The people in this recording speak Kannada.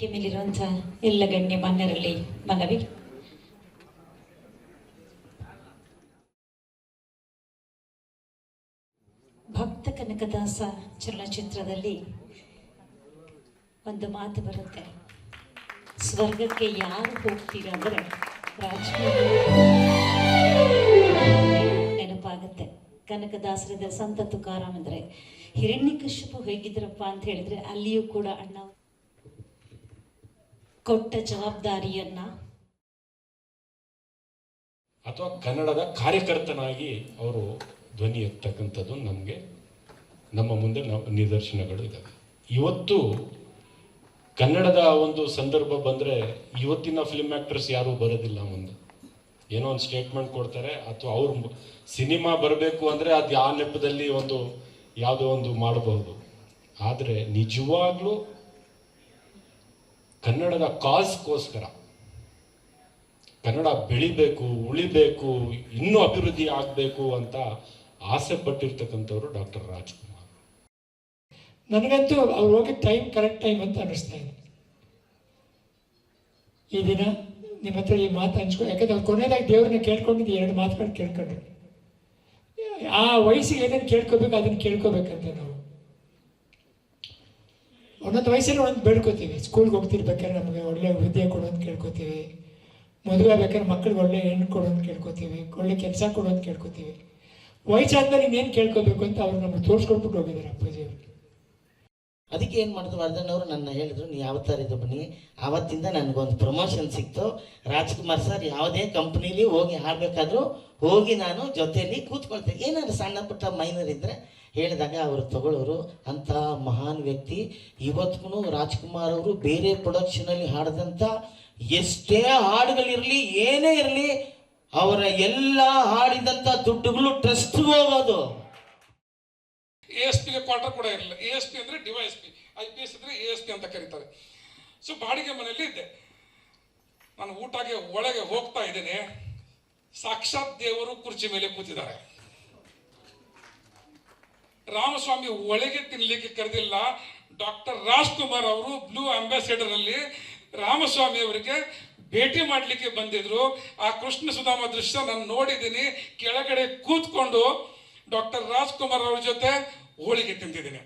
ವೇದಿಕೆ ಮೇಲಿರುವಂಥ ಎಲ್ಲ ಗಣ್ಯ ಮಾನ್ಯರಲ್ಲಿ ಮನವಿ. ಭಕ್ತ ಕನಕದಾಸ ಚಲನಚಿತ್ರದಲ್ಲಿ ಒಂದು ಮಾತು ಬರುತ್ತೆ. ಸ್ವರ್ಗಕ್ಕೆ ಯಾರು ಹೋಗ್ತೀರಾ ಅಂದ್ರೆ ನೆನಪಾಗುತ್ತೆ. ಕನಕದಾಸರದ ಸಂತ ತುಕಾರಾಮ್ ಅಂದ್ರೆ ಹಿರಣ್ಯಕಶ್ಯಪು ಹೇಗಿದ್ರಪ್ಪ ಅಂತ ಹೇಳಿದ್ರೆ ಅಲ್ಲಿಯೂ ಕೂಡ ಅಣ್ಣ ಕೊಟ್ಟ ಜವಾಬ್ದಾರಿಯನ್ನ ಅಥವಾ ಕನ್ನಡದ ಕಾರ್ಯಕರ್ತನಾಗಿ ಅವರು ಧ್ವನಿ ಎತ್ತಕ್ಕಂಥದ್ದು ನಮಗೆ ನಮ್ಮ ಮುಂದೆ ನಿದರ್ಶನಗಳು ಇದ್ದಾವೆ ಇವತ್ತು ಕನ್ನಡದ ಒಂದು ಸಂದರ್ಭ ಬಂದರೆ ಇವತ್ತಿನ ಫಿಲ್ಮ್ ಆ್ಯಕ್ಟರ್ಸ್ ಯಾರೂ ಬರೋದಿಲ್ಲ ಮುಂದೆ. ಏನೋ ಒಂದು ಸ್ಟೇಟ್ಮೆಂಟ್ ಕೊಡ್ತಾರೆ ಅಥವಾ ಅವ್ರ ಸಿನಿಮಾ ಬರಬೇಕು ಅಂದರೆ ಅದು ಆ ನೆಪದಲ್ಲಿ ಒಂದು ಯಾವುದೋ ಒಂದು ಮಾಡಬಹುದು ಆದರೆ ನಿಜವಾಗ್ಲೂ ಕನ್ನಡದ ಕಾಸ್ಗೋಸ್ಕರ ಕನ್ನಡ ಬೆಳಿಬೇಕು, ಉಳಿಬೇಕು, ಇನ್ನೂ ಅಭಿವೃದ್ಧಿ ಆಗಬೇಕು ಅಂತ ಆಸೆ ಪಟ್ಟಿರ್ತಕ್ಕಂಥವ್ರು ಡಾಕ್ಟರ್ ರಾಜ್ಕುಮಾರ್. ನನಗಂತೂ ಅವ್ರು ಹೋಗಿ ಟೈಮ್, ಕರೆಕ್ಟ್ ಟೈಮ್ ಅಂತ ಅನ್ನಿಸ್ತಾ ಇದೆ. ಈ ದಿನ ನಿಮ್ಮ ಹತ್ರ ಈ ಮಾತು ಹಂಚ್ಕೊ ಯಾಕಂದ್ರೆ ಅವ್ರು ಕೊನೆಯದಾಗಿ ದೇವ್ರನ್ನ ಕೇಳ್ಕೊಂಡಿದ್ದು ಎರಡು ಮಾತುಗಳು ಕೇಳ್ಕೊಂಡ್ರು. ಆ ವಯಸ್ಸಿಗೆ ಏನೇನು ಕೇಳ್ಕೋಬೇಕು, ಅದನ್ನು ಕೇಳ್ಕೋಬೇಕಂತ ನಾವು. ಒಂದೊಂದು ವಯಸ್ಸಲ್ಲಿ ಒಂದೊಂದು ಬೇಡ್ಕೋತೀವಿ. ಸ್ಕೂಲ್ಗೆ ಹೋಗ್ತಿರ್ಬೇಕಾದ್ರೆ ನಮಗೆ ಒಳ್ಳೆ ಹುದ್ದೆ ಕೊಡು ಅಂತ ಕೇಳ್ಕೊತೀವಿ. ಮದುವೆ ಆಗ್ಬೇಕಾದ್ರೆ ಮಕ್ಳಿಗೆ ಒಳ್ಳೆ ಹೆಣ್ಣು ಕೊಡು ಅಂತ ಕೇಳ್ಕೊತೀವಿ. ಒಳ್ಳೆ ಕೆಲಸ ಕೊಡು ಅಂತ ಕೇಳ್ಕೊತೀವಿ. ವಯಸ್ಸಾದ್ಮೇಲೆ ಇನ್ನೇನು ಕೇಳ್ಕೊಬೇಕು ಅಂತ ಅವ್ರು ನಮ್ಗೆ ತೋರಿಸ್ಕೊಟ್ಬಿಟ್ಟು ಹೋಗಿದ್ದಾರೆ ಅಪ್ಪಾಜಿ ಅವರು ಅದಕ್ಕೆ ಏನು ಮಾಡಿದ್ರು ವರ್ಧನ್ ಅವರು ನನ್ನ ಹೇಳಿದ್ರು, ನೀವು ಯಾವ ಥರ ಇದು ಬನ್ನಿ. ಆವತ್ತಿಂದ ನನಗೊಂದು ಪ್ರಮೋಷನ್ ಸಿಕ್ತು. ರಾಜ್ಕುಮಾರ್ ಸರ್ ಯಾವುದೇ ಕಂಪ್ನೀಲಿ ಹೋಗಿ ಹಾಡಬೇಕಾದ್ರೂ ಹೋಗಿ ನಾನು ಜೊತೆಯಲ್ಲಿ ಕೂತ್ಕೊಳ್ತೇನೆ ಏನಾದ್ರು ಸಣ್ಣ ಪುಟ್ಟ ಮೈನರ್ ಇದ್ದರೆ ಹೇಳಿದಾಗ ಅವರು ತಗೊಳ್ಳೋರು. ಅಂಥ ಮಹಾನ್ ವ್ಯಕ್ತಿ. ಇವತ್ತಿಗೂ ರಾಜ್ಕುಮಾರ್ ಅವರು ಬೇರೆ ಪ್ರೊಡಕ್ಷನಲ್ಲಿ ಹಾಡಿದಂಥ ಎಷ್ಟೇ ಹಾಡುಗಳಿರಲಿ, ಏನೇ ಇರಲಿ, ಅವರ ಎಲ್ಲ ಹಾಡಿದಂಥ ದುಡ್ಡುಗಳು ಟ್ರಸ್ಟ್ಗೆ ಹೋಗೋದು. ಎಸ್ ಪಿಗೆ ಕ್ವಾರ್ಟರ್ ಕೂಡ ಇರಲಿಲ್ಲ. ಎ ಎಸ್ ಪಿ ಅಂದರೆ DYS P I P S ಅಂದರೆ ಎ ಎಸ್ ಪಿ ಅಂತ ಕರೀತಾರೆ. ಸೊ ಬಾಡಿಗೆ ಮನೆಯಲ್ಲಿ ಇದ್ದೆ. ನಾನು ಊಟಗೆ ಒಳಗೆ ಹೋಗ್ತಾ ಇದ್ದೇನೆ. ಸಾಕ್ಷಾತ್ ದೇವರು ಕುರ್ಚಿ ಮೇಲೆ ಕೂತಿದ್ದಾರೆ. ರಾಮಸ್ವಾಮಿ ಒಳಗೆ ತಿನ್ಲಿಕ್ಕೆ ಕರೆದಿಲ್ಲ. ಡಾಕ್ಟರ್ ರಾಜ್ಕುಮಾರ್ ಅವರು ಬ್ಲೂ ಅಂಬಾಸಿಡರ್ ಅಲ್ಲಿ ರಾಮಸ್ವಾಮಿ ಅವರಿಗೆ ಭೇಟಿ ಮಾಡಲಿಕ್ಕೆ ಬಂದಿದ್ರು. ಆ ಕೃಷ್ಣ ಸುಧಾಮ ದೃಶ್ಯ ನಾನು ನೋಡಿದ್ದೀನಿ. ಕೆಳಗಡೆ ಕೂತ್ಕೊಂಡು ಡಾಕ್ಟರ್ ರಾಜ್ಕುಮಾರ್ ಅವ್ರ ಜೊತೆ ಹೋಳಿಗೆ ತಿಂತಿದ್ದೀನಿ